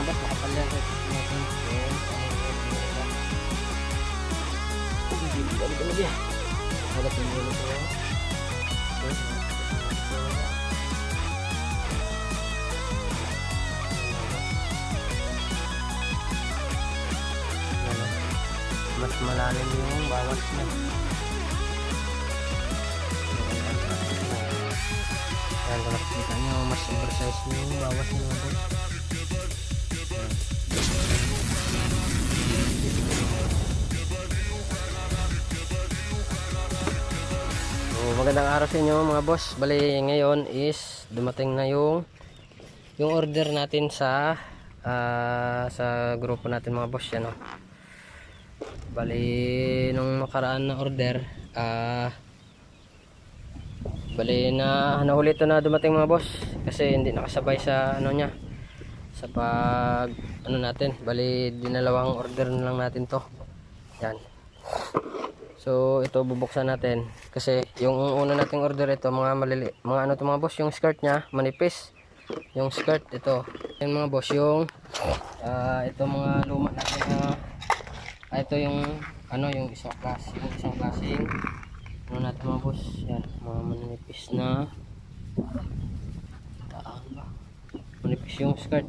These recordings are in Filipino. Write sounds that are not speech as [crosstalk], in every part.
mga boss, makapal yan. Natin. Ayan. Hindi, balik ka lagi ah. Hagat yung ulo ko. Ayan. Mas malalim yung bawas niya. Ayan, kung nakikita nyo, mas oversize yung bawas niya. Magandang araw sa inyo mga boss. Bali ngayon is dumating na yung yung order natin sa ah, sa grupo natin mga boss yan oh. Bali nung nakaraan na order ah Bali na nahuli ito na dumating mga boss kasi hindi nakasabay sa ano niya sa pag ano natin bali dinalawang order na lang natin to yan So ito bubuksan natin. Kasi yung una nating order ito mga malili mga ano to mga boss yung skirt niya manipis. Yung skirt ito. Yung mga boss yung ah ito mga luma natin na ah, ito yung ano yung isang klase yung isang klaseng ano natin mga boss? Yan mga manipis na. Taan ba? Manipis yung skirt.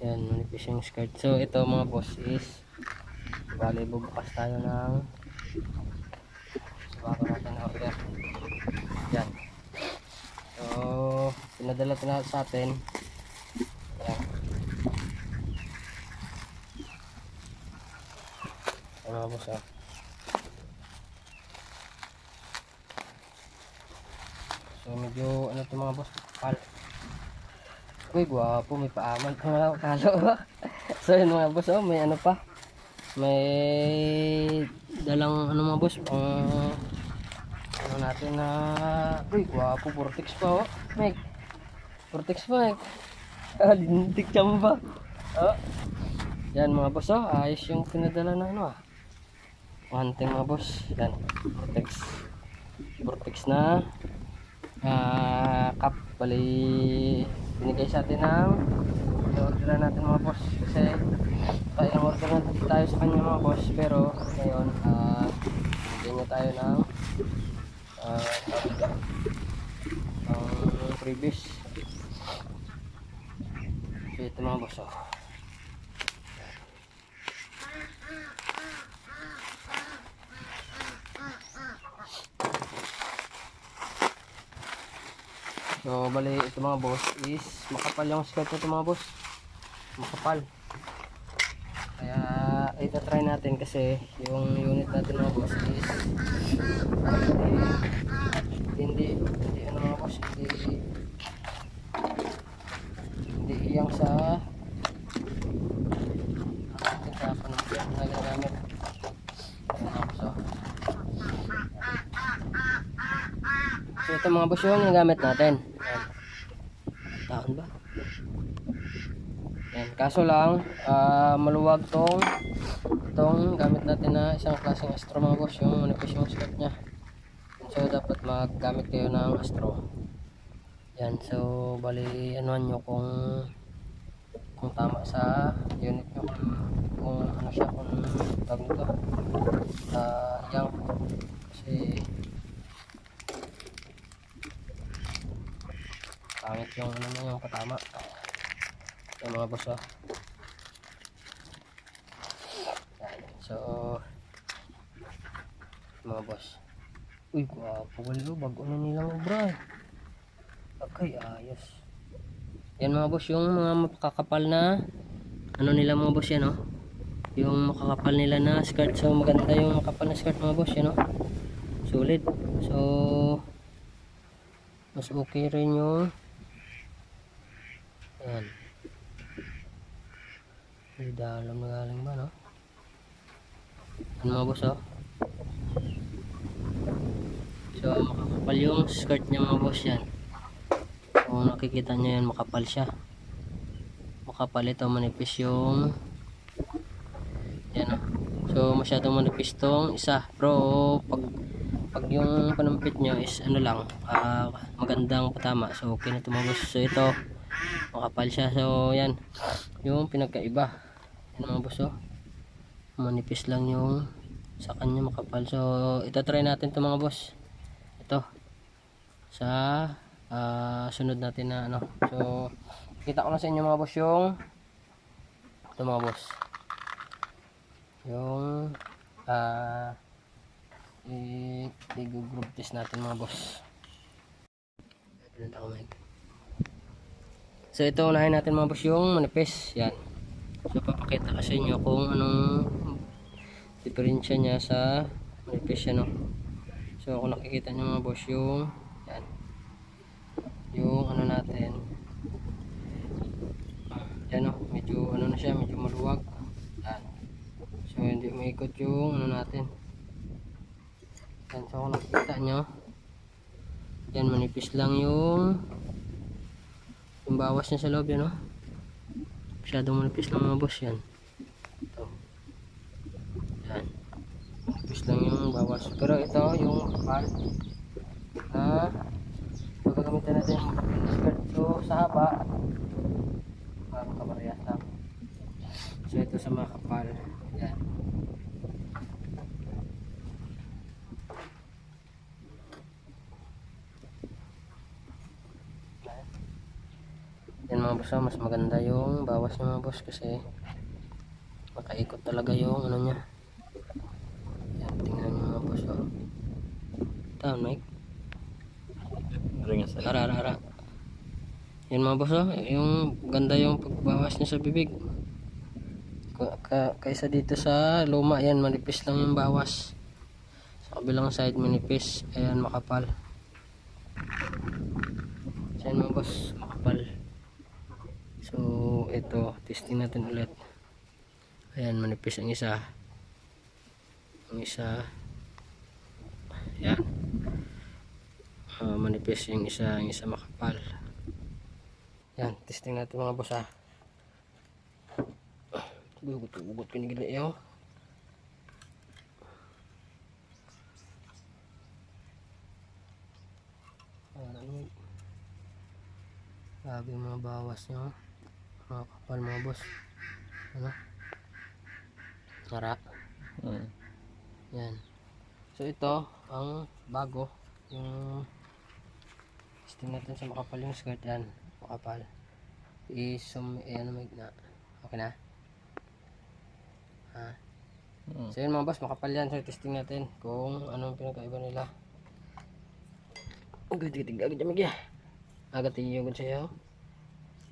Yan manipis yung skirt. So ito mga boss is Bali, bubukas tayo ng bago natin na order. Yan. So, pinadala na sa atin. Yan. Yan mga boss ah. So, medyo ano ito mga boss, pal. Uy, gwapo, may paaman pa mga kalo. so, yun mga boss, oh, may ano pa may dalang ano mga boss pang ano natin na uy gwapo vortex pa oh. Meg vortex pa Meg [laughs] ah mo ba? Oh. Yan mga boss oh ayos yung pinadala na ano ah. Hunting mga boss. Yan vortex vortex na ah cup. Bali binigay sa atin ng order natin mga boss. Kasi tayo ang order natin tayo sa kanya mga boss pero ngayon ah bigyan tayo ng ah ang previous so ito mga boss oh. So, bali ito mga boss is makapal yung skirt nito mga boss. Makapal. Kaya ito try natin kasi yung unit natin mga boss is hindi hindi, hindi ano mga boss hindi hindi iyang sa ating sa panagyan na ginagamit. Ayan mga boss oh. So ito mga boss yung ginagamit natin. Ayan. Taon ba? Yan. Kaso lang, ah, maluwag tong itong gamit natin na isang klaseng astro mga boss, yung manipis yung niya. So dapat maggamit kayo ng astro. Yan. So bali anuan nyo kung kung tama sa unit nyo kung, ano siya kung tawag nito uh, yang kasi pangit yung ano yung katama yung mga boss. Yan. so mga boss. Uy gwapo walo bago na nilang obra okay ayos. Yan mga boss yung mga makakapal na ano nila mga boss yan oh. Yung makakapal nila na skirt. So maganda yung makapal na skirt mga boss yan oh. Solid so mas okay rin yung Ayan. May dalam na galing ba, no? Ano mga boss, oh? So, makakapal yung skirt niya mga boss yan. Kung nakikita nyo yan, makapal siya. Makapal ito, manipis yung... Yan, oh. So, masyadong manipis tong isa. Pero, pag pag yung panampit nyo is ano lang, ah, magandang patama. So, okay na boss. So, ito, makapal siya so yan yung pinagkaiba mga boss oh. Manipis lang yung sa kanya makapal. So ito try natin to mga boss. Ito. Sa ah, sunod natin na ano. So kita ko na sa inyo mga boss yung ito mga boss. Yung ah i i-group test natin mga boss. So ito unahin natin mga boss yung manipis. Yan. So papakita ko sa kung anong diferensya niya sa manipis ano. So kung nakikita niyo mga boss yung yan. Yung ano natin. Yan o, medyo ano na siya, medyo maluwag. Yan. So hindi umiikot yung ano natin. Yan, so kung nakikita nyo, yan manipis lang yung yung bawas niya sa loob yan oh. Masyadong manipis lang mga boss yan. Ito. Yan. Manipis lang yung bawas. Pero ito yung kapal na pagkagamitan natin yung skirt. So sa haba parang kabarehas lang. So ito sa mga kapal. Yan. Yan mga boss, mas maganda yung bawas niya mga boss kasi makaikot talaga yung ano niya. Yan, tingnan niyo mga boss. Oh. Tama, Mike. Ara, ara, ara. Yan mga boss, oh. yung ganda yung pagbawas niya sa bibig. Ka- ka- kaysa dito sa luma, yan, manipis lang yung bawas. Sa kabilang side, manipis. Ayan, makapal. Yan mga boss, makapal. Ito, testing natin ulit. Ayan, manipis ang isa. Ang isa. Ayan. Ah, manipis yung isa, yung isa makapal. Yan, testing natin mga boss ha. Ugot-ugot ka ni gila. Parang Grabe yung mga bawas nyo. Mga kapal mga boss. Ano? Tara. Hmm. Yan. So ito, ang bago. Yung testing natin sa makapal yung skirt. Yan. Makapal. I-sum, eh, ano, may na. Okay na? Ha? Hmm. So yun mga boss, makapal yan. So testing natin kung anong pinagkaiba nila. Ang gatig-gatig agad yung magya. Agad yung gud sa'yo. Hmm, no?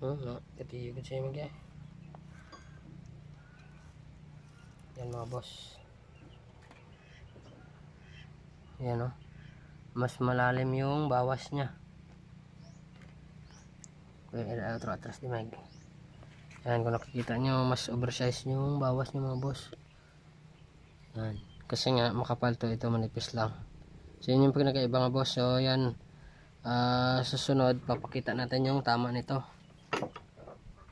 Gatig yung gud sa'yo magya. Yan mga boss. Yan o. Mas malalim yung bawas niya. Era outro atras di Meg. Yan, kung nakikita nyo, mas oversize yung bawas niya mga boss. Yan. Kasi nga, makapal to, ito manipis lang. So, yun yung pinakaiba mga boss. So, yan. Ah, susunod, papakita natin yung tama nito.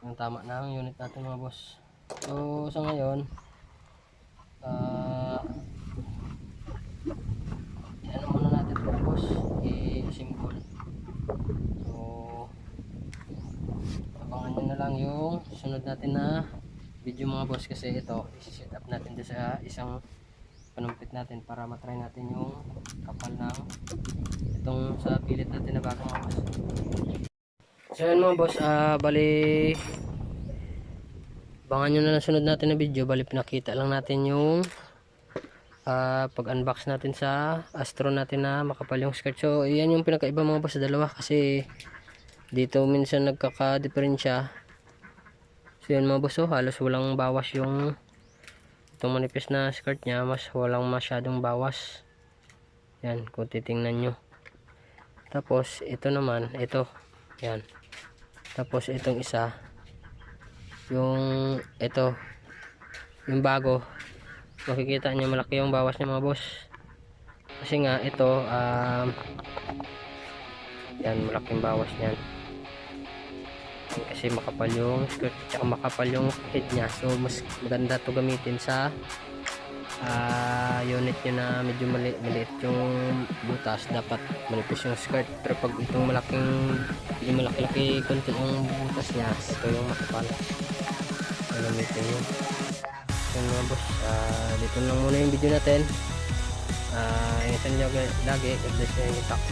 Yung tama ng unit natin mga boss. So, sa ngayon, ah, ano muna natin ito boss? I-symbol so abangan nyo na lang yung sunod natin na video mga boss kasi ito isi-set up natin sa isang panumpit natin para matry natin yung kapal ng itong sa pilit natin na bago mga boss so yun mga boss ah bali abangan nyo na lang sunod natin na video bali pinakita lang natin yung ah, pag-unbox natin sa Astro natin na makapal yung skirt. So, yan yung pinakaiba mga boss sa dalawa kasi dito minsan nagkaka-diferensya. So, yan mga boss, oh, halos walang bawas yung itong manipis na skirt niya. Mas walang masyadong bawas. Yan, kung titingnan nyo. Tapos, ito naman, ito. Yan. Tapos, itong isa. Yung, ito. Yung bago makikita niyo malaki yung bawas niya mga boss kasi nga ito um, yan malaking bawas niyan kasi makapal yung skirt tsaka makapal yung head niya so mas maganda to gamitin sa ah, unit nyo na medyo mali maliit yung butas dapat manipis yung skirt pero pag itong malaking Yung malaki-laki konti yung butas niya. Ito yung makapal. Gagamitin yun. So mga boss, ah, dito lang muna yung video natin. Ah, ingatan nyo lagi. God bless nyo yung itak.